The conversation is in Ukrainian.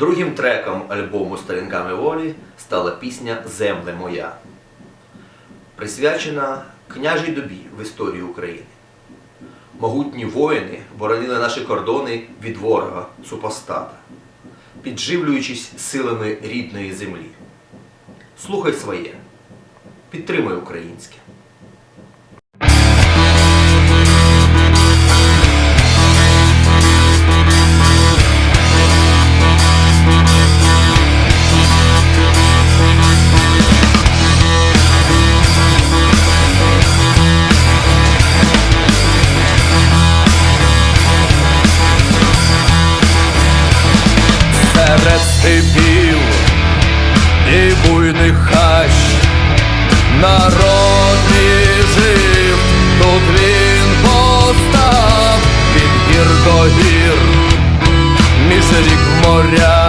Другим треком альбому Сторінками волі стала пісня Земле моя, присвячена княжій добі в історії України. Могутні воїни боронили наші кордони від ворога супостата, підживлюючись силами рідної землі. Слухай своє, підтримуй українське. народ мій жив, тут він постав від гір до гір, між рік моря.